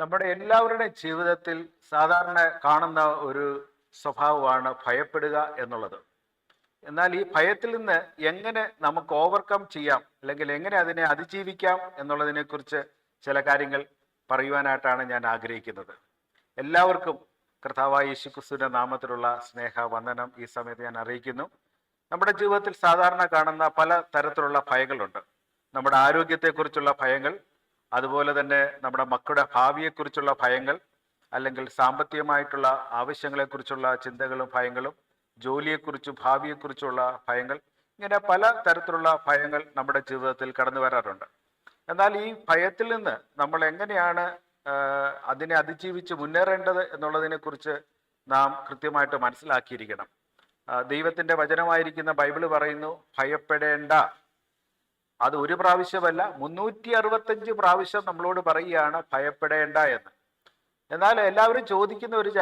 നമ്മുടെ എല്ലാവരുടെ ജീവിതത്തിൽ സാധാരണ കാണുന്ന ഒരു സ്വഭാവമാണ് ഭയപ്പെടുക എന്നുള്ളത്. എന്നാൽ ഈ ഭയത്തിൽ നിന്ന് എങ്ങനെ നമുക്ക് ഓവർകം ചെയ്യാം? അല്ലെങ്കിൽ എങ്ങനെ അതിനെ അതിജീവിക്കാം എന്നുള്ളതിനെക്കുറിച്ച് ചില കാര്യങ്ങൾ പറയുവാനായിട്ടാണ് ഞാൻ ആഗ്രഹിക്കുന്നത്. എല്ലാവർക്കും കർത്താവായ യേശുക്രിസ്തുവിന്റെ നാമത്തിലുള്ള സ്നേഹ വന്ദനം ഈ സമയത്ത് ഞാൻ അറിയിക്കുന്നു. നമ്മുടെ ജീവിതത്തിൽ സാധാരണ കാണുന്ന പല തരത്തിലുള്ള ഭയങ്ങളുണ്ട്. നമ്മുടെ ആരോഗ്യത്തെക്കുറിച്ചുള്ള ഭയങ്ങൾ അതുപോലെ തന്നെ നമ്മുടെ മക്കളുടെ ഭാവിയെക്കുറിച്ചുള്ള ഭയങ്ങൾ അല്ലെങ്കിൽ സാമ്പത്തികമായിട്ടുള്ള ആവശ്യങ്ങളെക്കുറിച്ചുള്ള ചിന്തകളും ഭയങ്ങളും ജോലിയെക്കുറിച്ചും ഭാവിയെക്കുറിച്ചുള്ള ഭയങ്ങൾ ഇങ്ങനെ പല തരത്തിലുള്ള ഭയങ്ങൾ നമ്മുടെ ജീവിതത്തിൽ കടന്നു വരാറുണ്ട്. എന്നാൽ ഈ ഭയത്തിൽ നിന്ന് നമ്മൾ എങ്ങനെയാണ് അതിനെ അതിജീവിച്ച് മുന്നേറേണ്ടത് എന്നുള്ളതിനെക്കുറിച്ച് നാം കൃത്യമായിട്ട് മനസ്സിലാക്കിയിരിക്കണം. ദൈവത്തിന്റെ വചനമായിരിക്കുന്ന ബൈബിൾ പറയുന്നു ഭയപ്പെടേണ്ട. അത് ഒരു പ്രാവശ്യമല്ല മുന്നൂറ്റി അറുപത്തഞ്ച് പ്രാവശ്യം നമ്മളോട് പറയുകയാണ് ഭയപ്പെടേണ്ട എന്ന്. എന്നാൽ എല്ലാവരും ചോദിക്കുന്ന ഒരു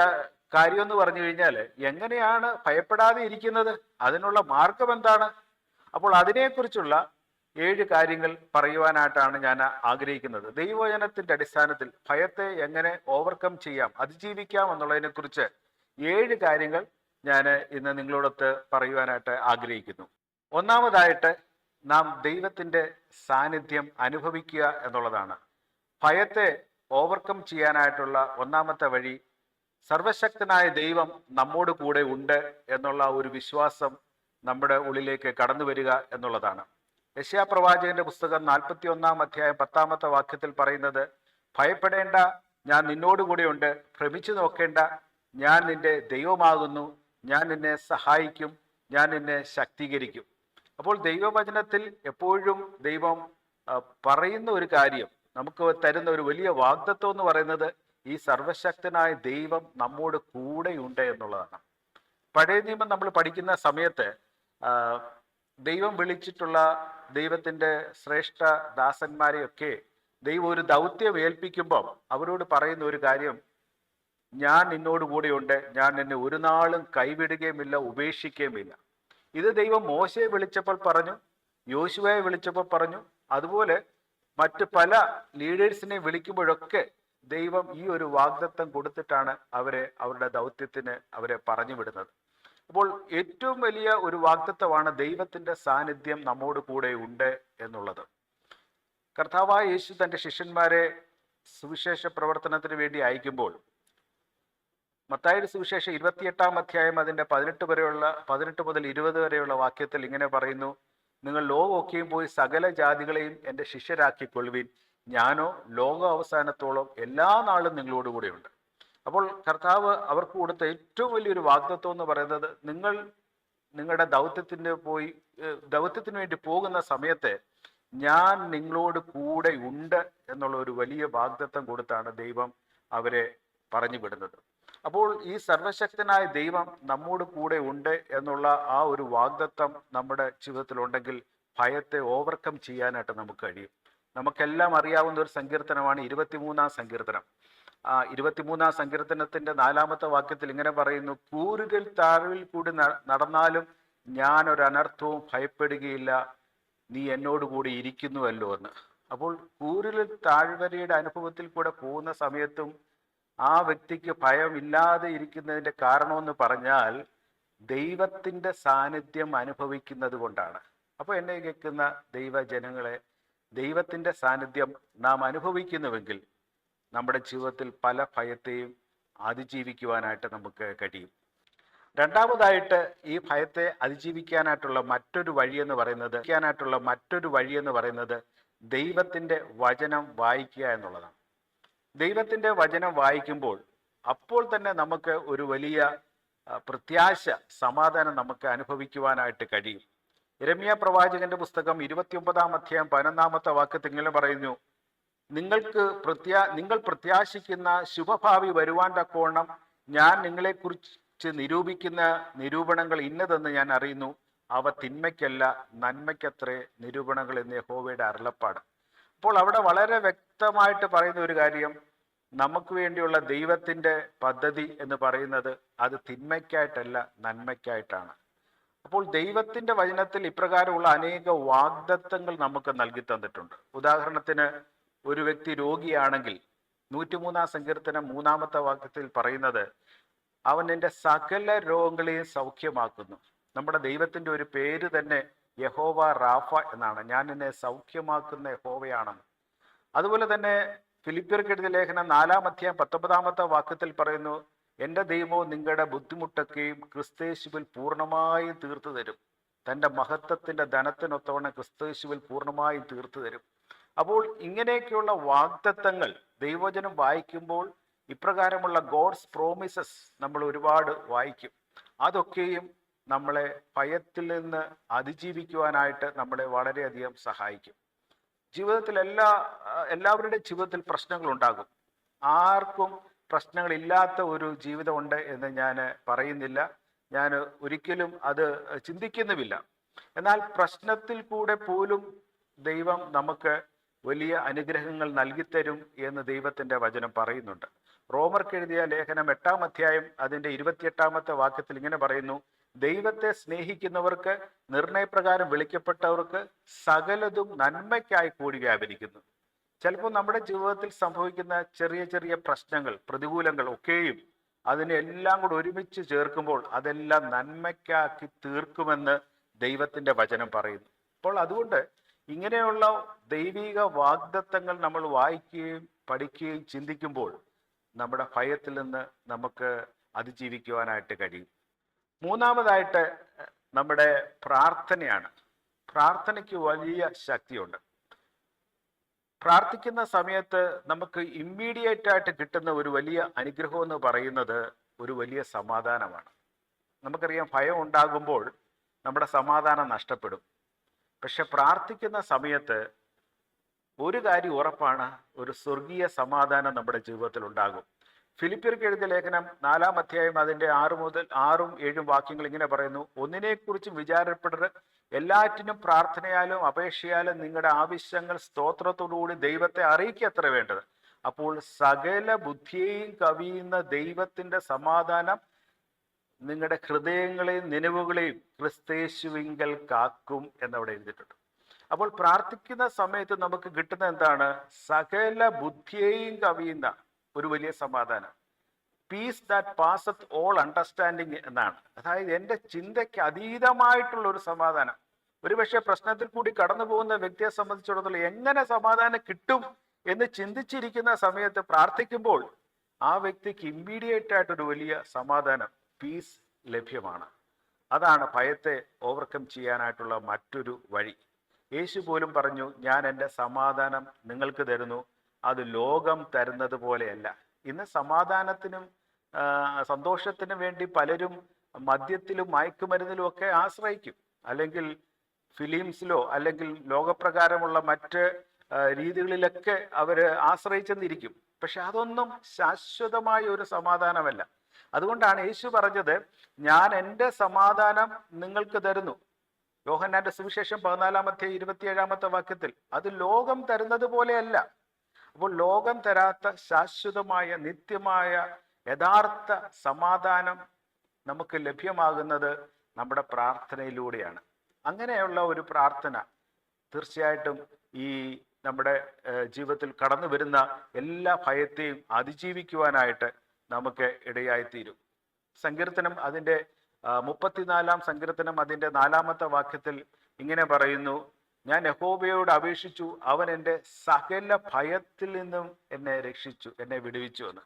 കാര്യം എന്ന് പറഞ്ഞു കഴിഞ്ഞാൽ എങ്ങനെയാണ് ഭയപ്പെടാതെ ഇരിക്കുന്നത്? അതിനുള്ള മാർഗം എന്താണ്? അപ്പോൾ അതിനെക്കുറിച്ചുള്ള ഏഴ് കാര്യങ്ങൾ പറയുവാനായിട്ടാണ് ഞാൻ ആഗ്രഹിക്കുന്നത്. ദൈവവചനത്തിന്റെ അടിസ്ഥാനത്തിൽ ഭയത്തെ എങ്ങനെ ഓവർകം ചെയ്യാം അതിജീവിക്കാം എന്നുള്ളതിനെക്കുറിച്ച് ഏഴ് കാര്യങ്ങൾ ഞാൻ ഇന്ന് നിങ്ങളോടൊത്ത് പറയുവാനായിട്ട് ആഗ്രഹിക്കുന്നു. ഒന്നാമതായിട്ട് നാം ദൈവത്തിന്റെ സാന്നിധ്യം അനുഭവിക്കുക എന്നുള്ളതാണ്. ഭയത്തെ ഓവർകം ചെയ്യാനായിട്ടുള്ള ഒന്നാമത്തെ വഴി സർവശക്തനായ ദൈവം നമ്മോട് കൂടെ ഉണ്ട് എന്നുള്ള ഒരു വിശ്വാസം നമ്മുടെ ഉള്ളിലേക്ക് കടന്നു വരിക എന്നുള്ളതാണ്. യശ്യാപ്രവാചകന്റെ പുസ്തകം നാൽപ്പത്തി ഒന്നാം അധ്യായം പത്താമത്തെ വാക്യത്തിൽ പറയുന്നത് ഭയപ്പെടേണ്ട ഞാൻ നിന്നോട് ഉണ്ട്. ഭ്രമിച്ചു നോക്കേണ്ട ഞാൻ നിന്റെ ദൈവമാകുന്നു. ഞാൻ നിന്നെ സഹായിക്കും. ഞാൻ നിന്നെ ശക്തീകരിക്കും. അപ്പോൾ ദൈവവചനത്തിൽ എപ്പോഴും ദൈവം പറയുന്ന ഒരു കാര്യം നമുക്ക് തരുന്ന ഒരു വലിയ വാഗ്ദത്വം എന്ന് പറയുന്നത് ഈ സർവശക്തനായ ദൈവം നമ്മോട് കൂടെയുണ്ട് എന്നുള്ളതാണ്. പഴയ നിയമം നമ്മൾ പഠിക്കുന്ന സമയത്ത് ദൈവം വിളിച്ചിട്ടുള്ള ദൈവത്തിന്റെ ശ്രേഷ്ഠ ദാസന്മാരെയൊക്കെ ദൈവം ഒരു ദൗത്യം ഏൽപ്പിക്കുമ്പോൾ അവരോട് പറയുന്ന ഒരു കാര്യം ഞാൻ നിന്നോട് കൂടെയുണ്ട് ഞാൻ നിന്നെ ഒരു നാളും കൈവിടുകയുമില്ല ഉപേക്ഷിക്കുകയുമില്ല. ഇത് ദൈവം മോശയെ വിളിച്ചപ്പോൾ പറഞ്ഞു യോശുവയെ വിളിച്ചപ്പോൾ പറഞ്ഞു. അതുപോലെ മറ്റ് പല ലീഡേഴ്സിനെ വിളിക്കുമ്പോഴൊക്കെ ദൈവം ഈ ഒരു വാഗ്ദത്തം കൊടുത്തിട്ടാണ് അവരെ അവരുടെ ദൗത്യത്തിന് അവരെ പറഞ്ഞു വിടുന്നത്. അപ്പോൾ ഏറ്റവും വലിയ ഒരു വാഗ്ദത്തമാണ് ദൈവത്തിന്റെ സാന്നിധ്യം നമ്മോട് കൂടെ ഉണ്ട് എന്നുള്ളത്. കർത്താവായ യേശു തന്റെ ശിഷ്യന്മാരെ സുവിശേഷ പ്രവർത്തനത്തിന് വേണ്ടി അയക്കുമ്പോൾ മത്തായുടെ സുവിശേഷം ഇരുപത്തിയെട്ടാം അധ്യായം അതിന്റെ പതിനെട്ട് വരെയുള്ള പതിനെട്ട് മുതൽ ഇരുപത് വരെയുള്ള വാക്യത്തിൽ ഇങ്ങനെ പറയുന്നു നിങ്ങൾ ലോകമൊക്കെയും പോയി സകല ജാതികളെയും എന്റെ ശിഷ്യരാക്കിക്കൊള്ളുവിൻ. ഞാനോ ലോക അവസാനത്തോളം എല്ലാ നാളും നിങ്ങളോട് കൂടെയുണ്ട്. അപ്പോൾ കർത്താവ് അവർക്ക് കൊടുത്ത ഏറ്റവും വലിയൊരു വാഗ്ദത്വം എന്ന് പറയുന്നത് നിങ്ങൾ നിങ്ങളുടെ ദൗത്യത്തിന് പോയി ദൗത്യത്തിന് വേണ്ടി പോകുന്ന സമയത്ത് ഞാൻ നിങ്ങളോട് കൂടെ ഉണ്ട് എന്നുള്ള ഒരു വലിയ വാഗ്ദത്വം കൊടുത്താണ് ദൈവം അവരെ പറഞ്ഞു വിടുന്നത്. അപ്പോൾ ഈ സർവശക്തനായ ദൈവം നമ്മോട് കൂടെ ഉണ്ട് എന്നുള്ള ആ ഒരു വാഗ്ദത്വം നമ്മുടെ ജീവിതത്തിൽ ഉണ്ടെങ്കിൽ ഭയത്തെ ഓവർകം ചെയ്യാനായിട്ട് നമുക്ക് കഴിയും. നമുക്കെല്ലാം അറിയാവുന്ന ഒരു സങ്കീർത്തനമാണ് ഇരുപത്തിമൂന്നാം സങ്കീർത്തനം. ആ ഇരുപത്തിമൂന്നാം സങ്കീർത്തനത്തിന്റെ നാലാമത്തെ വാക്യത്തിൽ ഇങ്ങനെ പറയുന്നു കൂരുകൾ താഴ്വിൽ കൂടി നടന്നാലും ഞാൻ ഒരു അനർത്ഥവും ഭയപ്പെടുകയില്ല. നീ എന്നോട് കൂടി ഇരിക്കുന്നുവല്ലോ എന്ന്. അപ്പോൾ കൂരിൽ താഴ്വരയുടെ അനുഭവത്തിൽ കൂടെ പോകുന്ന സമയത്തും ആ വ്യക്തിക്ക് ഭയമില്ലാതെ ഇരിക്കുന്നതിന്റെ കാരണമെന്ന് പറഞ്ഞാൽ ദൈവത്തിന്റെ സാന്നിധ്യം അനുഭവിക്കുന്നത് കൊണ്ടാണ്. അപ്പോൾ എന്നെ കേൾക്കുന്ന ദൈവജനങ്ങളെ ദൈവത്തിന്റെ സാന്നിധ്യം നാം അനുഭവിക്കുന്നുവെങ്കിൽ നമ്മുടെ ജീവിതത്തിൽ പല ഭയത്തെയും അതിജീവിക്കുവാനായിട്ട് നമുക്ക് കഴിയും. രണ്ടാമതായിട്ട് ഈ ഭയത്തെ അതിജീവിക്കാനായിട്ടുള്ള മറ്റൊരു വഴി എന്ന് പറയുന്നത് മറ്റൊരു വഴി എന്ന് പറയുന്നത് ദൈവത്തിന്റെ വചനം വായിക്കുക എന്നുള്ളതാണ്. ദൈവത്തിന്റെ വചനം വായിക്കുമ്പോൾ അപ്പോൾ തന്നെ നമുക്ക് ഒരു വലിയ പ്രത്യാശ സമാധാനം നമുക്ക് അനുഭവിക്കുവാനായിട്ട് കഴിയും. ഇരമ്യ പ്രവാചകന്റെ പുസ്തകം ഇരുപത്തിയൊമ്പതാം അധ്യായം പതിനൊന്നാമത്തെ വാക്യത്തിൽ ഇങ്ങനെ പറയുന്നു നിങ്ങൾക്ക് പ്രത്യാ നിങ്ങൾ പ്രത്യാശിക്കുന്ന ശുഭഭാവി വരുവാൻ തക്കോണം ഞാൻ നിങ്ങളെക്കുറിച്ച് നിരൂപിക്കുന്ന നിരൂപണങ്ങൾ ഇന്നതെന്ന് ഞാൻ അറിയുന്നു. അവ തിന്മയ്ക്കല്ല നന്മയ്ക്കത്രേ നിരൂപണങ്ങൾ എന്ന് യഹോവയുടെ അരുളപ്പാട്. അപ്പോൾ അവിടെ വളരെ വ്യക്തമായിട്ട് പറയുന്ന ഒരു കാര്യം നമുക്ക് വേണ്ടിയുള്ള ദൈവത്തിന്റെ പദ്ധതി എന്ന് പറയുന്നത് അത് തിന്മയ്ക്കായിട്ടല്ല നന്മയ്ക്കായിട്ടാണ്. അപ്പോൾ ദൈവത്തിന്റെ വചനത്തിൽ ഇപ്രകാരമുള്ള അനേക വാഗ്ദത്തങ്ങൾ നമുക്ക് നൽകി തന്നിട്ടുണ്ട്. ഉദാഹരണത്തിന് ഒരു വ്യക്തി രോഗിയാണെങ്കിൽ നൂറ്റിമൂന്നാം സങ്കീർത്തനം മൂന്നാമത്തെ വാക്യത്തിൽ പറയുന്നത് അവൻ എന്റെ സകല രോഗങ്ങളെയും സൗഖ്യമാക്കുന്നു. നമ്മുടെ ദൈവത്തിന്റെ ഒരു പേര് തന്നെ യഹോവ റാഫ എന്നാണ്. ഞാൻ എന്നെ സൗഖ്യമാക്കുന്ന യഹോവയാണെന്ന്. അതുപോലെ തന്നെ ഫിലിപ്പിയർക്ക് എഴുതിയ ലേഖനം നാലാം അധ്യായം പത്തൊമ്പതാമത്തെ വാക്യത്തിൽ പറയുന്നു എന്റെ ദൈവവും നിങ്ങളുടെ ബുദ്ധിമുട്ടൊക്കെയും ക്രിസ്തേശുവിൽ പൂർണമായും തീർത്തു തരും. തന്റെ മഹത്വത്തിന്റെ ധനത്തിനൊത്തവണ്ണം ക്രിസ്തേശുവിൽ പൂർണമായും തീർത്തു തരും. അപ്പോൾ ഇങ്ങനെയൊക്കെയുള്ള വാഗ്ദത്തങ്ങൾ ദൈവജനം വായിക്കുമ്പോൾ ഇപ്രകാരമുള്ള ഗോഡ്സ് പ്രോമിസസ് നമ്മൾ ഒരുപാട് വായിക്കും. അതൊക്കെയും നമ്മളെ ഭയത്തിൽ നിന്ന് അതിജീവിക്കുവാനായിട്ട് നമ്മളെ വളരെയധികം സഹായിക്കും. ജീവിതത്തിൽ എല്ലാ എല്ലാവരുടെയും ജീവിതത്തിൽ പ്രശ്നങ്ങൾ ഉണ്ടാകും ആർക്കും പ്രശ്നങ്ങളില്ലാത്ത ഒരു ജീവിതമുണ്ട് എന്ന് ഞാൻ പറയുന്നില്ല. ഞാൻ ഒരിക്കലും അത് ചിന്തിക്കുന്നുമില്ല. എന്നാൽ പ്രശ്നത്തിൽ കൂടെ പോലും ദൈവം നമുക്ക് വലിയ അനുഗ്രഹങ്ങൾ നൽകിത്തരും എന്ന് ദൈവത്തിന്റെ വചനം പറയുന്നുണ്ട്. റോമർക്ക് എഴുതിയ ലേഖനം എട്ടാം അധ്യായം അതിന്റെ ഇരുപത്തിയെട്ടാമത്തെ വാക്യത്തിൽ ഇങ്ങനെ പറയുന്നു ദൈവത്തെ സ്നേഹിക്കുന്നവർക്ക് നിർണയപ്രകാരം വിളിക്കപ്പെട്ടവർക്ക് സകലതും നന്മയ്ക്കായി കൂടി വ്യാപരിക്കുന്നു. ചിലപ്പോൾ നമ്മുടെ ജീവിതത്തിൽ സംഭവിക്കുന്ന ചെറിയ ചെറിയ പ്രശ്നങ്ങൾ പ്രതികൂലങ്ങൾ ഒക്കെയും അതിനെല്ലാം കൂടെ ഒരുമിച്ച് ചേർക്കുമ്പോൾ അതെല്ലാം നന്മയ്ക്കാക്കി തീർക്കുമെന്ന് ദൈവത്തിന്റെ വചനം പറയുന്നു. അപ്പോൾ അതുകൊണ്ട് ഇങ്ങനെയുള്ള ദൈവിക വാഗ്ദത്തങ്ങൾ നമ്മൾ വായിക്കുകയും പഠിക്കുകയും ചിന്തിക്കുമ്പോൾ നമ്മുടെ ഭയത്തിൽ നിന്ന് നമുക്ക് അതിജീവിക്കുവാനായിട്ട് കഴിയും. മൂന്നാമതായിട്ട് നമ്മുടെ പ്രാർത്ഥനയാണ്. പ്രാർത്ഥനയ്ക്ക് വലിയ ശക്തിയുണ്ട്. പ്രാർത്ഥിക്കുന്ന സമയത്ത് നമുക്ക് ഇമ്മീഡിയറ്റ് ആയിട്ട് കിട്ടുന്ന ഒരു വലിയ അനുഗ്രഹം എന്ന് പറയുന്നത് ഒരു വലിയ സമാധാനമാണ്. നമുക്കറിയാം ഭയം ഉണ്ടാകുമ്പോൾ നമ്മുടെ സമാധാനം നഷ്ടപ്പെടും. പക്ഷെ പ്രാർത്ഥിക്കുന്ന സമയത്ത് ഒരു കാര്യം ഉറപ്പാണ് ഒരു സ്വർഗീയ സമാധാനം നമ്മുടെ ജീവിതത്തിൽ ഉണ്ടാകും. ഫിലിപ്പിയർക്ക് എഴുതിയ ലേഖനം നാലാം അധ്യായം അതിന്റെ ആറ് മുതൽ ആറും ഏഴും വാക്യങ്ങൾ ഇങ്ങനെ പറയുന്നു. ഒന്നിനെക്കുറിച്ചും വിചാരപ്പെടരുത്. എല്ലാറ്റിനും പ്രാർത്ഥനയാലും അപേക്ഷയാലും നിങ്ങളുടെ ആവശ്യങ്ങൾ സ്തോത്രത്തോടുകൂടി ദൈവത്തെ അറിയിക്കുക അത്ര വേണ്ടത്. അപ്പോൾ സകല ബുദ്ധിയെയും കവിയുന്ന ദൈവത്തിന്റെ സമാധാനം നിങ്ങളുടെ ഹൃദയങ്ങളെയും നിലവുകളെയും ക്രിസ്തേശുവിങ്കൽ കാക്കും എന്നവിടെ എഴുതിയിട്ടുണ്ട്. അപ്പോൾ പ്രാർത്ഥിക്കുന്ന സമയത്ത് നമുക്ക് കിട്ടുന്ന എന്താണ്? സകല ബുദ്ധിയെയും കവിയുന്ന ഒരു വലിയ സമാധാനം. Peace that passeth all understanding എന്നാണ്. അതായത് എന്റെ ചിന്തയ്ക്ക് അതീതമായിട്ടുള്ള ഒരു സമാധാനം. ഒരുപക്ഷെ പ്രശ്നത്തിൽ കൂടി കടന്നു പോകുന്ന വ്യക്തിയെ സംബന്ധിച്ചിടത്തോളം എങ്ങനെ സമാധാനം കിട്ടും എന്ന് ചിന്തിച്ചിരിക്കുന്ന സമയത്ത് പ്രാർത്ഥിക്കുമ്പോൾ ആ വ്യക്തിക്ക് ഇമ്മീഡിയറ്റ് ആയിട്ടൊരു വലിയ സമാധാനം പീസ് ലഭ്യമാണ്. അതാണ് ഭയത്തെ ഓവർകം ചെയ്യാനായിട്ടുള്ള മറ്റൊരു വഴി. യേശു പോലും പറഞ്ഞു ഞാൻ എന്റെ സമാധാനം നിങ്ങൾക്ക് തരുന്നു. അത് ലോകം തരുന്നത് പോലെയല്ല. ഇന്ന് സമാധാനത്തിനും സന്തോഷത്തിനും വേണ്ടി പലരും മദ്യത്തിലും മയക്കുമരുന്നിലും ഒക്കെ ആശ്രയിക്കും. അല്ലെങ്കിൽ ഫിലിംസിലോ അല്ലെങ്കിൽ ലോകപ്രകാരമുള്ള മറ്റ് രീതികളിലൊക്കെ അവർ ആശ്രയിച്ചെന്നിരിക്കും. പക്ഷെ അതൊന്നും ശാശ്വതമായ ഒരു സമാധാനമല്ല. അതുകൊണ്ടാണ് യേശു പറഞ്ഞത് ഞാൻ എന്റെ സമാധാനം നിങ്ങൾക്ക് തരുന്നു. യോഹന്നാന്റെ സുവിശേഷം പതിനാലാമത്തെ ഇരുപത്തിയേഴാമത്തെ വാക്യത്തിൽ അത് ലോകം തരുന്നത് പോലെയല്ല. അപ്പോൾ ലോകം തരാത്ത ശാശ്വതമായ നിത്യമായ യഥാർത്ഥ സമാധാനം നമുക്ക് ലഭ്യമാകുന്നത് നമ്മുടെ പ്രാർത്ഥനയിലൂടെയാണ്. അങ്ങനെയുള്ള ഒരു പ്രാർത്ഥന തീർച്ചയായിട്ടും ഈ നമ്മുടെ ജീവിതത്തിൽ കടന്നു വരുന്ന എല്ലാ ഭയത്തെയും അതിജീവിക്കുവാനായിട്ട് നമുക്ക് ഇടയായിത്തീരും. സങ്കീർത്തനം അതിന്റെ മുപ്പത്തിനാലാം സങ്കീർത്തനം അതിന്റെ നാലാമത്തെ വാക്യത്തിൽ ഇങ്ങനെ പറയുന്നു ഞാൻ യഹോബയോട് അപേക്ഷിച്ചു. അവൻ എന്റെ സകല ഭയത്തിൽ നിന്നും എന്നെ രക്ഷിച്ചു എന്നെ വിടുവിച്ചു എന്ന്.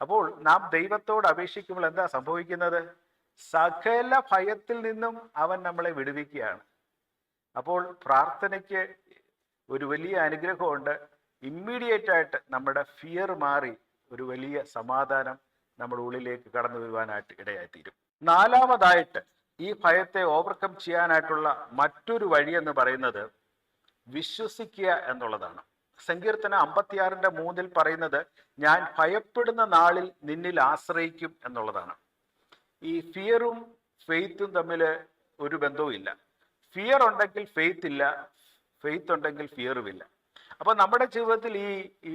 അപ്പോൾ നാം ദൈവത്തോട് അപേക്ഷിക്കുമ്പോൾ എന്താ സംഭവിക്കുന്നത്? സകല ഭയത്തിൽ നിന്നും അവൻ നമ്മളെ വിടുവിക്കുകയാണ്. അപ്പോൾ പ്രാർത്ഥനയ്ക്ക് ഒരു വലിയ അനുഗ്രഹമുണ്ട്. ഇമ്മീഡിയറ്റ് ആയിട്ട് നമ്മുടെ ഫിയർ മാറി ഒരു വലിയ സമാധാനം നമ്മുടെ ഉള്ളിലേക്ക് കടന്നു വരുവാനായിട്ട് ഇടയായിത്തീരും. നാലാമതായിട്ട് ഈ ഭയത്തെ ഓവർകം ചെയ്യാനായിട്ടുള്ള മറ്റൊരു വഴി എന്ന് പറയുന്നത് വിശ്വസിക്കുക എന്നുള്ളതാണ്. സങ്കീർത്തന അമ്പത്തിയാറിന്റെ മൂന്നിൽ പറയുന്നത് ഞാൻ ഭയപ്പെടുന്ന നാളിൽ നിന്നിൽ ആശ്രയിക്കും എന്നുള്ളതാണ്. ഈ ഫിയറും ഫെയ്ത്തും തമ്മിൽ ഒരു ബന്ധവും ഇല്ല. ഫിയർ ഉണ്ടെങ്കിൽ ഫെയ്ത്ത് ഇല്ല ഫെയ്ത്ത് ഉണ്ടെങ്കിൽ ഫിയറും ഇല്ല. അപ്പൊ നമ്മുടെ ജീവിതത്തിൽ ഈ ഈ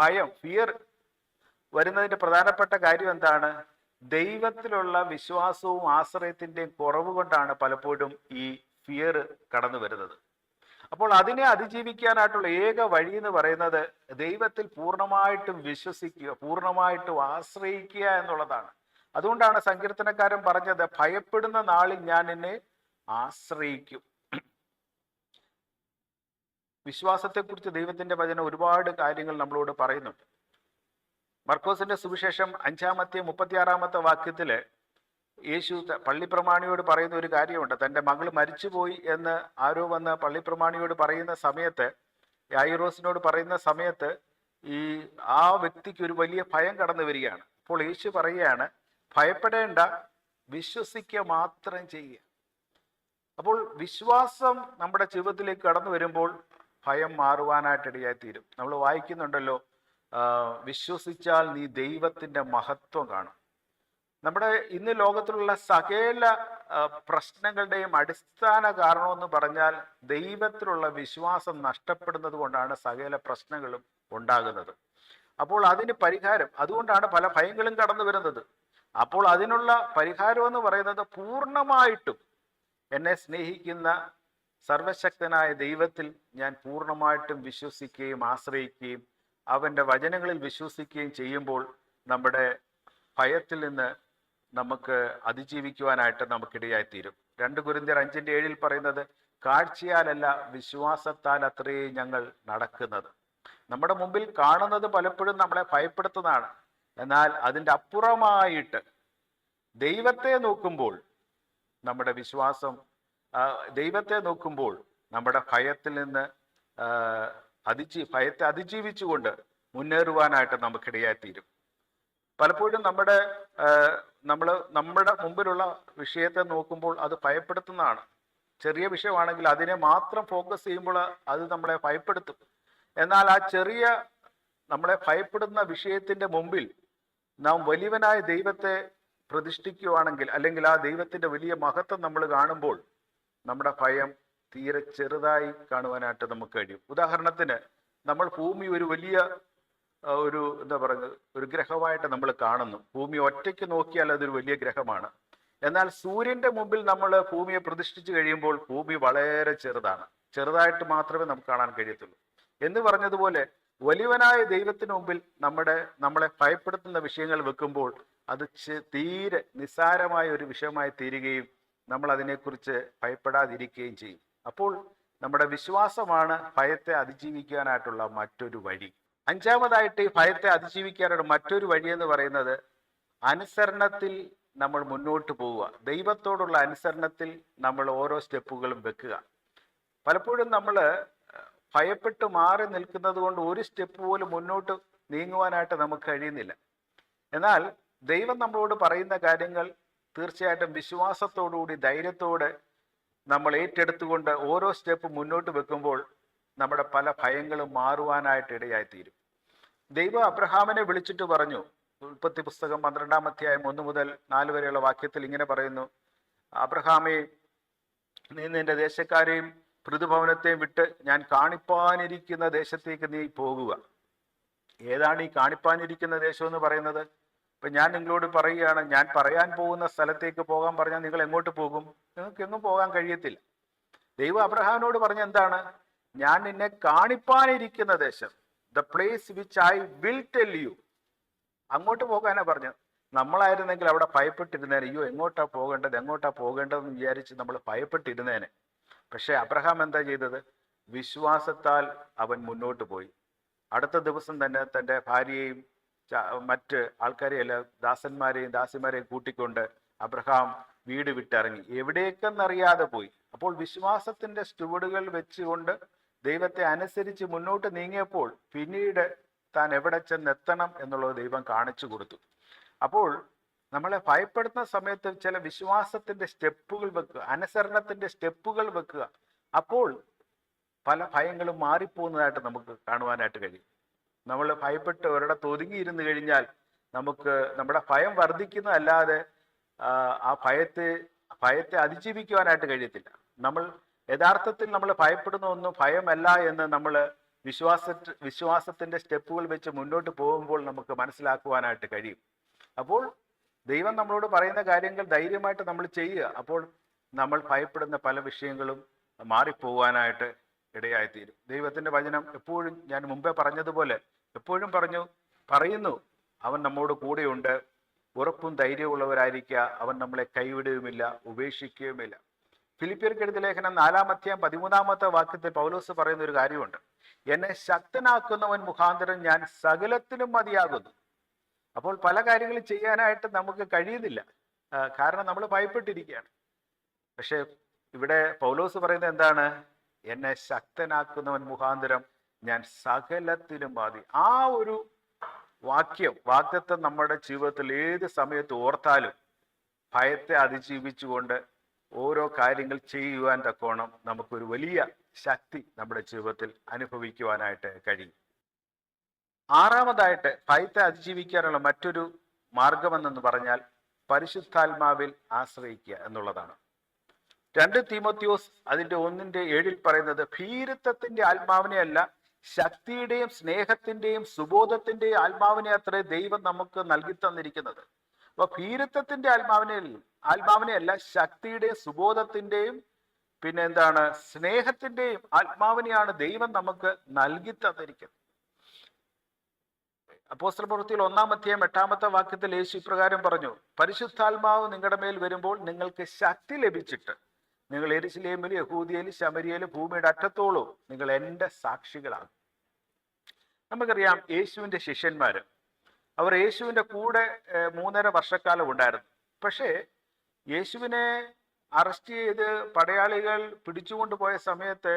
ഭയം ഫിയർ വരുന്നതിന്റെ പ്രധാനപ്പെട്ട കാര്യം എന്താണ്? ദൈവത്തിലുള്ള വിശ്വാസവും ആശ്രയത്തിന്റെയും കുറവ് കൊണ്ടാണ് പലപ്പോഴും ഈ ഫിയർ കടന്നു വരുന്നത് അപ്പോൾ അതിനെ അതിജീവിക്കാനായിട്ടുള്ള ഏക വഴി എന്ന് പറയുന്നത് ദൈവത്തിൽ പൂർണമായിട്ടും വിശ്വസിക്കുക പൂർണമായിട്ടും ആശ്രയിക്കുക എന്നുള്ളതാണ്. അതുകൊണ്ടാണ് സങ്കീർത്തനക്കാരൻ പറഞ്ഞത് ഭയപ്പെടുന്ന നാളിൽ ഞാൻ എന്നെ ആശ്രയിക്കും. വിശ്വാസത്തെക്കുറിച്ച് ദൈവത്തിന്റെ വചനം ഒരുപാട് കാര്യങ്ങൾ നമ്മളോട് പറയുന്നുണ്ട്. മർക്കോസിന്റെ സുവിശേഷം അഞ്ചാമത്തെ മുപ്പത്തിയാറാമത്തെ വാക്യത്തിൽ യേശു പള്ളിപ്രമാണിയോട് പറയുന്ന ഒരു കാര്യമുണ്ട്. തന്റെ മകൾ മരിച്ചുപോയി എന്ന് ആരോ വന്ന് പള്ളിപ്രമാണിയോട് പറയുന്ന സമയത്ത് യായിറോസിനോട് പറയുന്ന സമയത്ത് ഈ ആ വ്യക്തിക്ക് ഒരു വലിയ ഭയം കടന്നു വരികയാണ്. അപ്പോൾ യേശു പറയുകയാണ് ഭയപ്പെടേണ്ട വിശ്വസിക്കുക മാത്രം ചെയ്യുക. അപ്പോൾ വിശ്വാസം നമ്മുടെ ജീവിതത്തിലേക്ക് കടന്നു വരുമ്പോൾ ഭയം മാറുവാനായിട്ടിടയായി തീരും നമ്മൾ വായിക്കുന്നുണ്ടല്ലോ വിശ്വസിച്ചാൽ നീ ദൈവത്തിന്റെ മഹത്വം കാണും. നമ്മുടെ ഇന്ന് ലോകത്തിലുള്ള സകല പ്രശ്നങ്ങളുടെയും അടിസ്ഥാന കാരണമെന്ന് പറഞ്ഞാൽ ദൈവത്തിലുള്ള വിശ്വാസം നഷ്ടപ്പെടുന്നത് കൊണ്ടാണ് സകല പ്രശ്നങ്ങളും ഉണ്ടാകുന്നത്. അപ്പോൾ അതിന് പരിഹാരം അതുകൊണ്ടാണ് പല ഭയങ്ങളും കടന്നു വരുന്നത്. അപ്പോൾ അതിനുള്ള പരിഹാരം എന്ന് പറയുന്നത് പൂർണമായിട്ടും എന്നെ സ്നേഹിക്കുന്ന സർവശക്തനായ ദൈവത്തിൽ ഞാൻ പൂർണമായിട്ടും വിശ്വസിക്കുകയും ആശ്രയിക്കുകയും അവന്റെ വചനങ്ങളിൽ വിശ്വസിക്കുകയും ചെയ്യുമ്പോൾ നമ്മുടെ ഭയത്തിൽ നിന്ന് നമുക്ക് അതിജീവിക്കുവാനായിട്ട് നമുക്കിടയായി തീരും രണ്ട് കുരിന്തിയർ അഞ്ചിന്റെ ഏഴിൽ പറയുന്നത് കാഴ്ചയാലല്ല വിശ്വാസത്താൽ അത്രയും ഞങ്ങൾ നടക്കുന്നത്. നമ്മുടെ മുമ്പിൽ കാണുന്നത് പലപ്പോഴും നമ്മളെ ഭയപ്പെടുത്തുന്നതാണ്. എന്നാൽ അതിന്റെ അപ്പുറമായിട്ട് ദൈവത്തെ നോക്കുമ്പോൾ നമ്മുടെ വിശ്വാസം ദൈവത്തെ നോക്കുമ്പോൾ നമ്മുടെ ഭയത്തിൽ നിന്ന് അതിജീ ഭയത്തെ അതിജീവിച്ചുകൊണ്ട് മുന്നേറുവാനായിട്ട് നമുക്കിടയായിത്തീരും. പലപ്പോഴും നമ്മുടെ നമ്മൾ നമ്മുടെ മുമ്പിലുള്ള വിഷയത്തെ നോക്കുമ്പോൾ അത് ഭയപ്പെടുത്തുന്നതാണ്. ചെറിയ വിഷയമാണെങ്കിൽ അതിനെ മാത്രം ഫോക്കസ് ചെയ്യുമ്പോൾ അത് നമ്മളെ ഭയപ്പെടുത്തും. എന്നാൽ ആ ചെറിയ നമ്മളെ ഭയപ്പെടുന്ന വിഷയത്തിന്റെ മുമ്പിൽ നാം വലിയവനായ ദൈവത്തെ പ്രതിഷ്ഠിക്കുകയാണെങ്കിൽ അല്ലെങ്കിൽ ആ ദൈവത്തിന്റെ വലിയ മഹത്വം നമ്മൾ കാണുമ്പോൾ നമ്മുടെ ഭയം തീരെ ചെറുതായി കാണുവാനായിട്ട് നമുക്ക് കഴിയും. ഉദാഹരണത്തിന് നമ്മൾ ഭൂമി ഒരു വലിയ ഒരു എന്താ പറയുന്നത് ഒരു ഗ്രഹമായിട്ട് നമ്മൾ കാണുന്നു. ഭൂമി ഒറ്റയ്ക്ക് നോക്കിയാൽ അതൊരു വലിയ ഗ്രഹമാണ്. എന്നാൽ സൂര്യന്റെ മുമ്പിൽ നമ്മൾ ഭൂമിയെ പ്രതിഷ്ഠിച്ചു കഴിയുമ്പോൾ ഭൂമി വളരെ ചെറുതാണ്. ചെറുതായിട്ട് മാത്രമേ നമുക്ക് കാണാൻ കഴിയത്തുള്ളൂ. എന്ന് പറഞ്ഞതുപോലെ വലിയവനായ ദൈവത്തിന് മുമ്പിൽ നമ്മുടെ നമ്മളെ ഭയപ്പെടുത്തുന്ന വിഷയങ്ങൾ വെക്കുമ്പോൾ അത് തീരെ നിസ്സാരമായ ഒരു വിഷയമായി തീരുകയും നമ്മൾ അതിനെക്കുറിച്ച് ഭയപ്പെടാതിരിക്കുകയും ചെയ്യും. അപ്പോൾ നമ്മുടെ വിശ്വാസമാണ് ഭയത്തെ അതിജീവിക്കാനായിട്ടുള്ള മറ്റൊരു വഴി. അഞ്ചാമതായിട്ട് ഈ ഭയത്തെ അതിജീവിക്കാനുള്ള മറ്റൊരു വഴി എന്ന് പറയുന്നത് അനുസരണത്തിൽ നമ്മൾ മുന്നോട്ട് പോവുക. ദൈവത്തോടുള്ള അനുസരണത്തിൽ നമ്മൾ ഓരോ സ്റ്റെപ്പുകളും വെക്കുക. പലപ്പോഴും നമ്മൾ ഭയപ്പെട്ട് മാറി നിൽക്കുന്നത് കൊണ്ട് ഒരു സ്റ്റെപ്പ് പോലും മുന്നോട്ട് നീങ്ങുവാനായിട്ട് നമുക്ക് കഴിയുന്നില്ല. എന്നാൽ ദൈവം നമ്മളോട് പറയുന്ന കാര്യങ്ങൾ തീർച്ചയായിട്ടും വിശ്വാസത്തോടുകൂടി ധൈര്യത്തോടെ നമ്മൾ ഏറ്റെടുത്തുകൊണ്ട് ഓരോ സ്റ്റെപ്പ് മുന്നോട്ട് വെക്കുമ്പോൾ നമ്മുടെ പല ഭയങ്ങളും മാറുവാനായിട്ട് ഇടയായിത്തീരും. ദൈവം അബ്രഹാമിനെ വിളിച്ചിട്ട് പറഞ്ഞു ഉൽപ്പത്തി പുസ്തകം പന്ത്രണ്ടാം അധ്യായം ഒന്ന് മുതൽ നാല് വരെയുള്ള വാക്യത്തിൽ ഇങ്ങനെ പറയുന്നു അബ്രഹാമേ നീ നിന്റെ ദേശക്കാരെയും പൃഥുഭവനത്തെയും വിട്ട് ഞാൻ കാണിപ്പാനിരിക്കുന്ന ദേശത്തേക്ക് നീ പോകുക. ഏതാണ് ഈ കാണിപ്പാനിരിക്കുന്ന ദേശം എന്ന് പറയുന്നത്? ഇപ്പൊ ഞാൻ നിങ്ങളോട് പറയുകയാണ് ഞാൻ പറയാൻ പോകുന്ന സ്ഥലത്തേക്ക് പോകാൻ പറഞ്ഞാൽ നിങ്ങൾ എങ്ങോട്ട് പോകും? നിങ്ങൾക്ക് എങ്ങും പോകാൻ കഴിയത്തില്ല. ദൈവം അബ്രഹാമിനോട് പറഞ്ഞ എന്താണ്? ഞാൻ നിന്നെ കാണിപ്പാനിരിക്കുന്ന ദേശം. The place which I will tell you അങ്ങോട്ട് പോകാനാ പറഞ്ഞത്. നമ്മളായിരുന്നെങ്കിൽ അവിടെ ഭയപ്പെട്ടിരുന്നേനെ. അയ്യോ എങ്ങോട്ടാ പോകേണ്ടത്? എങ്ങോട്ടാ പോകേണ്ടതെന്ന് വിചാരിച്ച് നമ്മൾ ഭയപ്പെട്ടിരുന്നേനെ. പക്ഷെ അബ്രഹാം എന്താ ചെയ്തത്? വിശ്വാസത്താൽ അവൻ മുന്നോട്ട് പോയി. അടുത്ത ദിവസം തന്നെ തന്റെ ഭാര്യയെയും മറ്റ് ആൾക്കാരെയെല്ലാം ദാസന്മാരെയും ദാസിമാരെയും കൂട്ടിക്കൊണ്ട് അബ്രഹാം വീട് വിട്ടിറങ്ങി. എവിടേക്കെന്നറിയാതെ പോയി. അപ്പോൾ വിശ്വാസത്തിന്റെ സ്റ്റുവഡുകൾ വെച്ചുകൊണ്ട് ദൈവത്തെ അനുസരിച്ച് മുന്നോട്ട് നീങ്ങിയപ്പോൾ പിന്നീട് താൻ എവിടെ ചെന്നെത്തണം എന്നുള്ളത് ദൈവം കാണിച്ചു കൊടുത്തു. അപ്പോൾ നമ്മളെ ഭയപ്പെടുന്ന സമയത്ത് ചില വിശ്വാസത്തിന്റെ സ്റ്റെപ്പുകൾ വെക്കുക അനുസരണത്തിന്റെ സ്റ്റെപ്പുകൾ വെക്കുക. അപ്പോൾ പല ഭയങ്ങളും മാറിപ്പോകുന്നതായിട്ട് നമുക്ക് കാണുവാനായിട്ട് കഴിയും. നമ്മൾ ഭയപ്പെട്ട് ഒരിടത്ത് ഒതുങ്ങിയിരുന്നു കഴിഞ്ഞാൽ നമുക്ക് നമ്മുടെ ഭയം വർദ്ധിക്കുന്നതല്ലാതെ ആ, ഭയത്തെ ഭയത്തെ അതിജീവിക്കുവാനായിട്ട് കഴിയത്തില്ല. നമ്മൾ യഥാർത്ഥത്തിൽ നമ്മൾ ഭയപ്പെടുന്ന ഒന്നും ഭയമല്ല എന്ന് നമ്മൾ വിശ്വാസ വിശ്വാസത്തിന്റെ സ്റ്റെപ്പുകൾ വെച്ച് മുന്നോട്ട് പോകുമ്പോൾ നമുക്ക് മനസ്സിലാക്കുവാനായിട്ട് കഴിയും. അപ്പോൾ ദൈവം നമ്മളോട് പറയുന്ന കാര്യങ്ങൾ ധൈര്യമായിട്ട് നമ്മൾ ചെയ്യുക. അപ്പോൾ നമ്മൾ ഭയപ്പെടുന്ന പല വിഷയങ്ങളും മാറിപ്പോവാനായിട്ട് ഇടയായിത്തീരും. ദൈവത്തിന്റെ വചനം എപ്പോഴും ഞാൻ മുമ്പേ പറഞ്ഞതുപോലെ എപ്പോഴും പറഞ്ഞു പറയുന്നു അവൻ നമ്മോട് കൂടെയുണ്ട്. ഉറപ്പും ധൈര്യമുള്ളവരായിരിക്കുക അവൻ നമ്മളെ കൈവിടുകയുമില്ല ഉപേക്ഷിക്കുകയുമില്ല. ഫിലിപ്പിയർക്കെടുത്ത ലേഖനം നാലാമത്തെയും പതിമൂന്നാമത്തെ വാക്യത്തിൽ പൗലോസ് പറയുന്ന ഒരു കാര്യമുണ്ട്. എന്നെ ശക്തനാക്കുന്നവൻ മുഖാന്തരം ഞാൻ സകലത്തിലും മതിയാകുന്നു. അപ്പോൾ പല കാര്യങ്ങളും ചെയ്യാനായിട്ട് നമുക്ക് കഴിയുന്നില്ല. കാരണം നമ്മൾ ഭയപ്പെട്ടിരിക്കുകയാണ്. പക്ഷെ ഇവിടെ പൗലോസ് പറയുന്നത് എന്താണ്? എന്നെ ശക്തനാക്കുന്നവൻ മുഖാന്തരം ഞാൻ സകലത്തിലും മതി. ആ ഒരു വാക്യം വാക്യത്വം നമ്മുടെ ജീവിതത്തിൽ ഏത് സമയത്ത് ഓർത്താലും ഭയത്തെ അതിജീവിച്ചുകൊണ്ട് ഓരോ കാര്യങ്ങൾ ചെയ്യുവാൻ തക്കോണം നമുക്കൊരു വലിയ ശക്തി നമ്മുടെ ജീവിതത്തിൽ അനുഭവിക്കുവാനായിട്ട് കഴിയും. ആറാമതായിട്ട് ഭയത്തെ അതിജീവിക്കാനുള്ള മറ്റൊരു മാർഗമെന്നു പറഞ്ഞാൽ പരിശുദ്ധാത്മാവിൽ ആശ്രയിക്കുക എന്നുള്ളതാണ്. രണ്ട് തീമോത്യോസ് അതിന്റെ ഒന്നിന്റെ ഏഴിൽ പറയുന്നത് ഭീരുത്വത്തിന്റെ ആത്മാവിനെ അല്ല ശക്തിയുടെയും സ്നേഹത്തിന്റെയും സുബോധത്തിന്റെയും ആത്മാവിനെ അത്രേ ദൈവം നമുക്ക് നൽകി തന്നിരിക്കുന്നത്. അപ്പൊ ഭീരുത്വത്തിന്റെ ആത്മാവിനെ ആത്മാവിനെ അല്ല ശക്തിയുടെയും സുബോധത്തിന്റെയും പിന്നെ എന്താണ് സ്നേഹത്തിന്റെയും ആത്മാവിനെയാണ് ദൈവം നമുക്ക് നൽകി തന്നിരിക്കുന്നത്. അപ്പോസ്റ്റൽ പ്രവൃത്തിയിൽ ഒന്നാമത്തെയും എട്ടാമത്തെ വാക്യത്തിൽ യേശു ഇപ്രകാരം പറഞ്ഞു പരിശുദ്ധാത്മാവ് നിങ്ങളുടെ മേൽ വരുമ്പോൾ നിങ്ങൾക്ക് ശക്തി ലഭിച്ചിട്ട് നിങ്ങൾ എരിശിലേമിൽ യഹൂദിയയിലും ശമരിയയിൽ ഭൂമിയുടെ അറ്റത്തോളം നിങ്ങൾ എന്റെ സാക്ഷികളാകും. നമുക്കറിയാം യേശുവിന്റെ ശിഷ്യന്മാര് അവർ യേശുവിന്റെ കൂടെ മൂന്നര വർഷക്കാലം ഉണ്ടായിരുന്നു. പക്ഷേ യേശുവിനെ അറസ്റ്റ് ചെയ്ത് പടയാളികൾ പിടിച്ചുകൊണ്ട് പോയ സമയത്ത്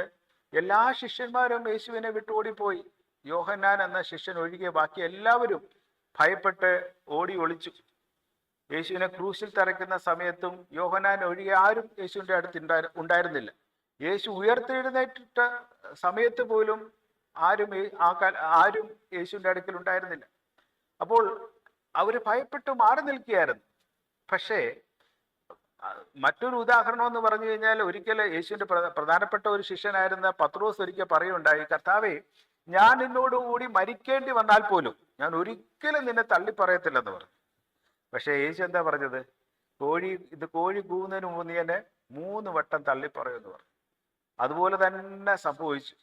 എല്ലാ ശിഷ്യന്മാരും യേശുവിനെ വിട്ടോടിപ്പോയി യോഹന്നാൻ എന്ന ശിഷ്യൻ ഒഴികെ ബാക്കി എല്ലാവരും ഭയപ്പെട്ട് ഓടി ഒളിച്ചു. യേശുവിനെ ക്രൂശിൽ തറയ്ക്കുന്ന സമയത്തും യോഹനാൻ ഒഴികെ ആരും യേശുവിന്റെ അടുത്ത് ഉണ്ടായിരുന്നില്ല. യേശു ഉയർത്തെഴുന്നേറ്റിട്ട സമയത്ത് പോലും ആരും ആ ആരും യേശുവിന്റെ അടുക്കൽ ഉണ്ടായിരുന്നില്ല. അപ്പോൾ അവർ ഭയപ്പെട്ട് മാറി നിൽക്കുകയായിരുന്നു. പക്ഷേ മറ്റൊരു ഉദാഹരണം എന്ന് പറഞ്ഞു കഴിഞ്ഞാൽ ഒരിക്കൽ യേശുവിന്റെ പ്രധ- പ്രധാനപ്പെട്ട ഒരു ശിഷ്യനായിരുന്ന പത്രോസ് ഒരിക്കൽ പറയുണ്ടായി കർത്താവേ ഞാൻ നിന്നോടുകൂടി മരിക്കേണ്ടി വന്നാൽ പോലും ഞാൻ ഒരിക്കലും നിന്നെ തള്ളി പറയത്തില്ലെന്ന് പറഞ്ഞു. പക്ഷേ യേശു എന്താ പറഞ്ഞത്? കോഴി ഇത് കോഴി കൂവുന്നതിന് മുമ്പ് മൂന്ന് വട്ടം തള്ളി പറയുമെന്ന് പറഞ്ഞു. അതുപോലെ തന്നെ സംഭവിച്ചു.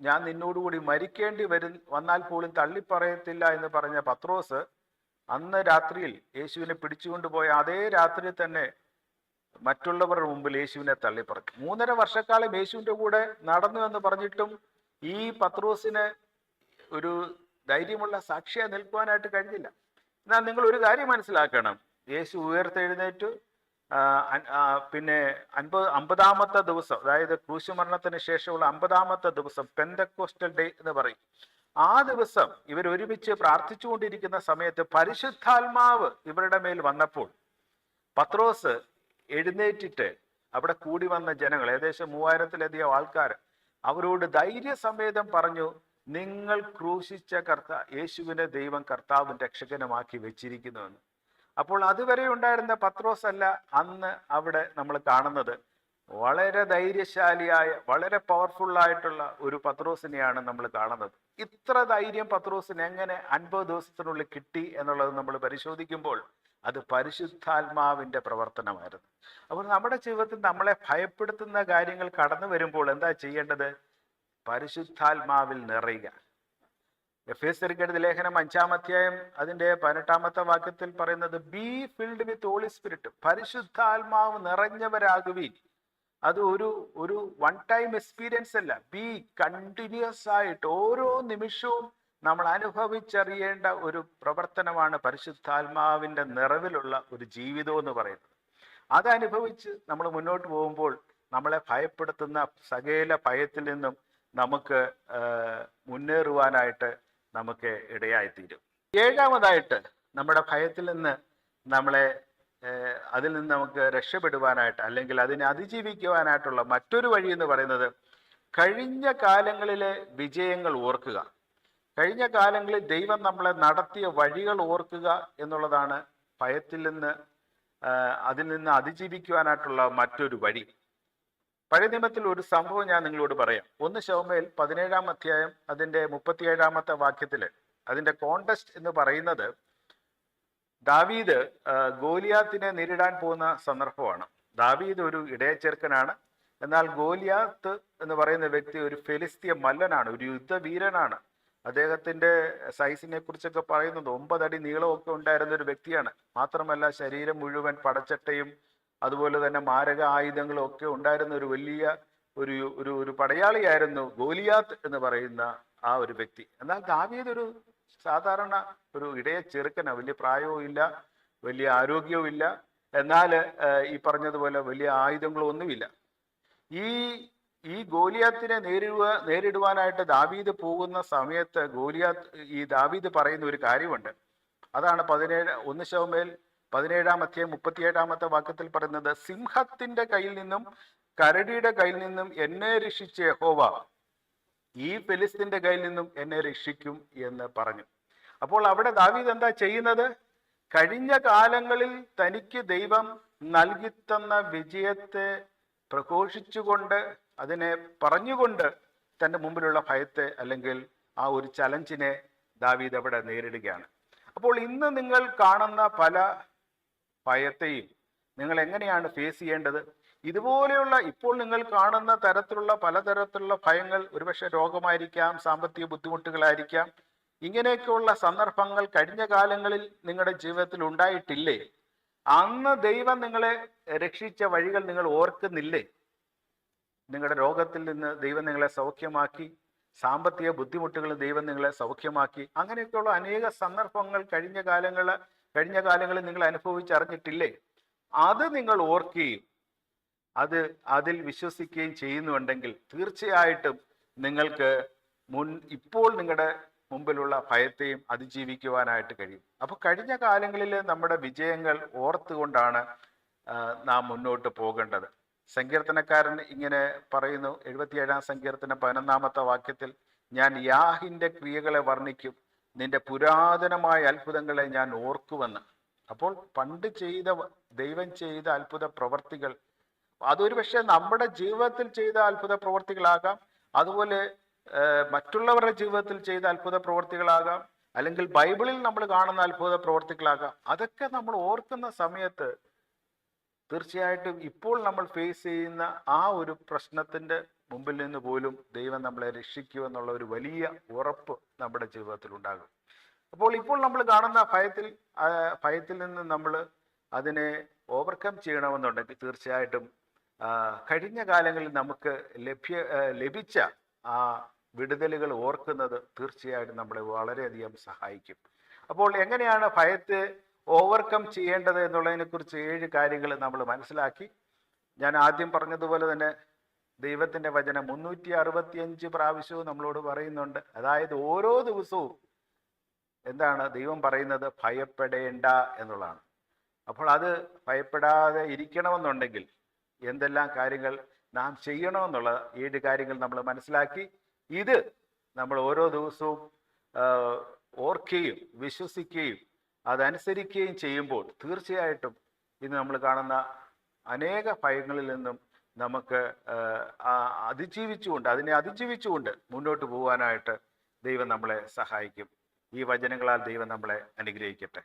ഞാൻ നിന്നോടുകൂടി മരിക്കേണ്ടി വരും വന്നാൽ പോലും തള്ളിപ്പറയത്തില്ല എന്ന് പറഞ്ഞ പത്രോസ് അന്ന് രാത്രിയിൽ യേശുവിനെ പിടിച്ചുകൊണ്ടുപോയ അതേ രാത്രി തന്നെ മറ്റുള്ളവരുടെ മുമ്പിൽ യേശുവിനെ തള്ളിപ്പറക്കി. മൂന്നര വർഷക്കാലം യേശുവിന്റെ കൂടെ നടന്നു എന്ന് പറഞ്ഞിട്ടും ഈ പത്രോസിന് ഒരു ധൈര്യമുള്ള സാക്ഷിയായി നിൽക്കുവാനായിട്ട് കഴിഞ്ഞില്ല. എന്നാൽ നിങ്ങൾ ഒരു കാര്യം മനസ്സിലാക്കണം. യേശു ഉയർത്തെഴുന്നേറ്റു. പിന്നെ അൻപത് അമ്പതാമത്തെ ദിവസം അതായത് ക്രൂശുമരണത്തിന് ശേഷമുള്ള അമ്പതാമത്തെ ദിവസം പെന്തക്കോസ്റ്റൽ ഡേ എന്ന് പറയും. ആ ദിവസം ഇവർ ഒരുമിച്ച് പ്രാർത്ഥിച്ചുകൊണ്ടിരിക്കുന്ന സമയത്ത് പരിശുദ്ധാത്മാവ് ഇവരുടെ മേൽ വന്നപ്പോൾ പത്രോസ് എഴുന്നേറ്റിട്ട് അവിടെ കൂടി വന്ന ജനങ്ങൾ ഏകദേശം മൂവായിരത്തിലധികം ആൾക്കാർ അവരോട് ധൈര്യസമേതം പറഞ്ഞു നിങ്ങൾ ക്രൂശിച്ച കർത്ത യേശുവിനെ ദൈവം കർത്താവും രക്ഷകനുമാക്കി വെച്ചിരിക്കുന്നുവെന്ന് അപ്പോൾ അതുവരെ ഉണ്ടായിരുന്ന പത്രോസ് അല്ല അന്ന് അവിടെ നമ്മൾ കാണുന്നത്. വളരെ ധൈര്യശാലിയായ വളരെ പവർഫുൾ ആയിട്ടുള്ള ഒരു പത്രോസിനെയാണ് നമ്മൾ കാണുന്നത്. ഇത്ര ധൈര്യം പത്രോസിന് എങ്ങനെ അൻപത് ദിവസത്തിനുള്ളിൽ കിട്ടി എന്നുള്ളത് നമ്മൾ പരിശോധിക്കുമ്പോൾ അത് പരിശുദ്ധാത്മാവിന്റെ പ്രവർത്തനമായിരുന്നു. അപ്പോൾ നമ്മുടെ ജീവിതത്തിൽ നമ്മളെ ഭയപ്പെടുത്തുന്ന കാര്യങ്ങൾ കടന്നു വരുമ്പോൾ എന്താ ചെയ്യേണ്ടത്? പരിശുദ്ധാത്മാവിൽ നിറയുക. എഫ് എസ് എഴുതിയ ലേഖനം അഞ്ചാം അധ്യായം അതിന്റെ പതിനെട്ടാമത്തെ വാക്യത്തിൽ പറയുന്നത് be filled with Holy Spirit പരിശുദ്ധാത്മാവ് നിറഞ്ഞവരാകുവീൻ. അത് ഒരു ഒരു വൺ ടൈം എക്സ്പീരിയൻസ് അല്ല. ബി കണ്ടിന്യൂസ് ആയിട്ട് ഓരോ നിമിഷവും നമ്മൾ അനുഭവിച്ചറിയേണ്ട ഒരു പ്രവർത്തനമാണ് പരിശുദ്ധാത്മാവിന്റെ നിറവിലുള്ള ഒരു ജീവിതം എന്ന് പറയുന്നത്. അതനുഭവിച്ച് നമ്മൾ മുന്നോട്ട് പോകുമ്പോൾ നമ്മളെ ഭയപ്പെടുത്തുന്ന സകല ഭയത്തിൽ നിന്നും നമുക്ക് മുന്നേറുവാനായിട്ട് നമുക്ക് ഇടയായിത്തീരും. ഏഴാമതായിട്ട് നമ്മുടെ ഭയത്തിൽ നിന്ന് നമ്മളെ അതിൽ നിന്ന് നമുക്ക് രക്ഷപ്പെടുവാനായിട്ട് അല്ലെങ്കിൽ അതിനെ അതിജീവിക്കുവാനായിട്ടുള്ള മറ്റൊരു വഴി എന്ന് പറയുന്നത് കഴിഞ്ഞ കാലങ്ങളിലെ വിജയങ്ങൾ ഓർക്കുക. കഴിഞ്ഞ കാലങ്ങളിൽ ദൈവം നമ്മളെ നടത്തിയ വഴികൾ ഓർക്കുക എന്നുള്ളതാണ് ഭയത്തിൽ നിന്ന് അതിൽ നിന്ന് അതിജീവിക്കുവാനായിട്ടുള്ള മറ്റൊരു വഴി. പഴയ നിയമത്തിൽ ഒരു സംഭവം ഞാൻ നിങ്ങളോട് പറയാം. ഒന്ന് ശവമേൽ പതിനേഴാം അധ്യായം അതിന്റെ മുപ്പത്തിയേഴാമത്തെ വാക്യത്തിൽ അതിന്റെ കോണ്ടസ്റ്റ് എന്ന് പറയുന്നത് ദാവീദ് ഗോലിയാത്തിനെ നേരിടാൻ പോകുന്ന സന്ദർഭമാണ്. ദാവീദ് ഒരു ഇടയച്ചെറുക്കനാണ്. എന്നാൽ ഗോലിയാത്ത് എന്ന് പറയുന്ന വ്യക്തി ഒരു ഫെലിസ്തീയ മല്ലനാണ് ഒരു യുദ്ധവീരനാണ്. അദ്ദേഹത്തിന്റെ സൈസിനെ കുറിച്ചൊക്കെ പറയുന്നത് ഒമ്പതടി നീളമൊക്കെ ഉണ്ടായിരുന്ന ഒരു വ്യക്തിയാണ്. മാത്രമല്ല ശരീരം മുഴുവൻ പടച്ചട്ടയും അതുപോലെ തന്നെ മാരക ആയുധങ്ങളും ഒക്കെ ഉണ്ടായിരുന്ന ഒരു വലിയ ഒരു ഒരു ഒരു പടയാളിയായിരുന്നു ഗോലിയാത്ത് എന്ന് പറയുന്ന ആ ഒരു വ്യക്തി. എന്നാൽ ദാവീദ് ഒരു സാധാരണ ഒരു ഇടയ ചെറുക്കനാണ്. വലിയ പ്രായവും ഇല്ല വലിയ ആരോഗ്യവും ഇല്ല. എന്നാൽ ഈ പറഞ്ഞതുപോലെ വലിയ ആയുധങ്ങളും ഒന്നുമില്ല ഈ ഈ ഗോലിയാത്തിനെ നേരിടുക നേരിടുവാനായിട്ട് ദാവീദ് പോകുന്ന സമയത്ത് ഗോലിയാത്ത് ഈ ദാവീദ് പറയുന്ന ഒരു കാര്യമുണ്ട്. അതാണ് പതിനേഴ് ഒന്ന് ശവമേൽ പതിനേഴാം അധ്യായം മുപ്പത്തിയേഴാമത്തെ വാക്യത്തിൽ പറയുന്നത് സിംഹത്തിന്റെ കയ്യിൽ നിന്നും കരടിയുടെ കയ്യിൽ നിന്നും എന്നെ രക്ഷിച്ച യഹോവ ഈ ഫെലിസ്തീന്റെ കയ്യിൽ നിന്നും എന്നെ രക്ഷിക്കും എന്ന് പറഞ്ഞു. അപ്പോൾ അവിടെ ദാവീദ് എന്താ ചെയ്യുന്നത്? കഴിഞ്ഞ കാലങ്ങളിൽ തനിക്ക് ദൈവം നൽകിത്തന്ന വിജയത്തെ പ്രഘോഷിച്ചുകൊണ്ട് അതിനെ പറഞ്ഞുകൊണ്ട് തന്റെ മുമ്പിലുള്ള ഭയത്തെ അല്ലെങ്കിൽ ആ ഒരു ചലഞ്ചിനെ ദാവീദ് അവിടെ നേരിടുകയാണ്. അപ്പോൾ ഇന്ന് നിങ്ങൾ കാണുന്ന പല ഭയത്തെയും. നിങ്ങൾ എങ്ങനെയാണ് ഫേസ് ചെയ്യേണ്ടത്? ഇതുപോലെയുള്ള ഇപ്പോൾ നിങ്ങൾ കാണുന്ന തരത്തിലുള്ള പലതരത്തിലുള്ള ഭയങ്ങൾ ഒരുപക്ഷെ രോഗമായിരിക്കാം സാമ്പത്തിക ബുദ്ധിമുട്ടുകളായിരിക്കാം. ഇങ്ങനെയൊക്കെയുള്ള സന്ദർഭങ്ങൾ കഴിഞ്ഞ കാലങ്ങളിൽ നിങ്ങളുടെ ജീവിതത്തിൽ ഉണ്ടായിട്ടില്ലേ? അന്ന് ദൈവം നിങ്ങളെ രക്ഷിച്ച വഴികൾ നിങ്ങൾ ഓർക്കുന്നില്ലേ? നിങ്ങളുടെ രോഗത്തിൽ നിന്ന് ദൈവം നിങ്ങളെ സൗഖ്യമാക്കി സാമ്പത്തിക ബുദ്ധിമുട്ടുകൾ ദൈവം നിങ്ങളെ സൗഖ്യമാക്കി അങ്ങനെയൊക്കെയുള്ള അനേക സന്ദർഭങ്ങൾ കഴിഞ്ഞ കാലങ്ങൾ കഴിഞ്ഞ കാലങ്ങളിൽ നിങ്ങൾ അനുഭവിച്ചറിഞ്ഞിട്ടില്ലേ? അത് നിങ്ങൾ ഓർക്കുകയും അത് അതിൽ വിശ്വസിക്കുകയും ചെയ്യുന്നുണ്ടെങ്കിൽ തീർച്ചയായിട്ടും നിങ്ങൾക്ക് മുൻ ഇപ്പോൾ നിങ്ങളുടെ മുമ്പിലുള്ള ഭയത്തെയും അതിജീവിക്കുവാനായിട്ട് കഴിയും. അപ്പോൾ കഴിഞ്ഞ കാലങ്ങളിൽ നമ്മുടെ വിജയങ്ങൾ ഓർത്തുകൊണ്ടാണ് നാം മുന്നോട്ട് പോകേണ്ടത്. സങ്കീർത്തനക്കാരൻ ഇങ്ങനെ പറയുന്നു എഴുപത്തിയേഴാം സങ്കീർത്തന പതിനൊന്നാമത്തെ വാക്യത്തിൽ ഞാൻ യാഹിന്റെ ക്രിയകളെ വർണിക്കും നിന്റെ പുരാതനമായ അത്ഭുതങ്ങളെ ഞാൻ ഓർക്കുവെന്ന്. അപ്പോൾ പണ്ട് ചെയ്ത ദൈവം ചെയ്ത അത്ഭുത പ്രവർത്തികൾ അതൊരു പക്ഷെ നമ്മുടെ ജീവിതത്തിൽ ചെയ്ത അത്ഭുത പ്രവർത്തികളാകാം. അതുപോലെ മറ്റുള്ളവരുടെ ജീവിതത്തിൽ ചെയ്ത അത്ഭുത പ്രവർത്തികളാകാം. അല്ലെങ്കിൽ ബൈബിളിൽ നമ്മൾ കാണുന്ന അത്ഭുത പ്രവർത്തികളാകാം. അതൊക്കെ നമ്മൾ ഓർക്കുന്ന സമയത്ത് തീർച്ചയായിട്ടും ഇപ്പോൾ നമ്മൾ ഫേസ് ചെയ്യുന്ന ആ ഒരു പ്രശ്നത്തിന്റെ മുമ്പിൽ നിന്ന് പോലും ദൈവം നമ്മളെ രക്ഷിക്കൂ എന്നുള്ള ഒരു വലിയ ഉറപ്പ് നമ്മുടെ ജീവിതത്തിൽ ഉണ്ടാകും അപ്പോൾ ഇപ്പോൾ നമ്മൾ കാണുന്ന ഭയത്തിൽ ഭയത്തിൽ നിന്ന് നമ്മൾ അതിനെ ഓവർകം ചെയ്യണമെന്നുണ്ടെങ്കിൽ തീർച്ചയായിട്ടും കഴിഞ്ഞ കാലങ്ങളിൽ നമുക്ക് ലഭ്യ ലഭിച്ച ആ വിടുതലുകൾ ഓർക്കുന്നത് തീർച്ചയായിട്ടും നമ്മളെ വളരെയധികം സഹായിക്കും. അപ്പോൾ എങ്ങനെയാണ് ഭയത്തെ ഓവർകം ചെയ്യേണ്ടത് എന്നുള്ളതിനെ കുറിച്ച് ഏഴ് കാര്യങ്ങൾ നമ്മൾ മനസ്സിലാക്കി. ഞാൻ ആദ്യം പറഞ്ഞതുപോലെ തന്നെ ദൈവത്തിന്റെ വചനം മുന്നൂറ്റി അറുപത്തിയഞ്ച് പ്രാവശ്യവും നമ്മളോട് പറയുന്നുണ്ട്. അതായത് ഓരോ ദിവസവും എന്താണ് ദൈവം പറയുന്നത്? ഭയപ്പെടേണ്ട എന്നുള്ളതാണ്. അപ്പോൾ അത് ഭയപ്പെടാതെ ഇരിക്കണമെന്നുണ്ടെങ്കിൽ എന്തെല്ലാം കാര്യങ്ങൾ നാം ചെയ്യണമെന്നുള്ള ഏഴ് കാര്യങ്ങൾ നമ്മൾ മനസ്സിലാക്കി ഇത് നമ്മൾ ഓരോ ദിവസവും ഓർക്കുകയും വിശ്വസിക്കുകയും അതനുസരിക്കുകയും ചെയ്യുമ്പോൾ തീർച്ചയായിട്ടും ഇന്ന് നമ്മൾ കാണുന്ന അനേക ഭയങ്ങളിൽ നിന്നും നമുക്ക് അതിജീവിച്ചുകൊണ്ട് അതിനെ അതിജീവിച്ചുകൊണ്ട് മുന്നോട്ട് പോകാനായിട്ട് ദൈവം നമ്മളെ സഹായിക്കും. ഈ വചനങ്ങളാൽ ദൈവം നമ്മളെ അനുഗ്രഹിക്കട്ടെ.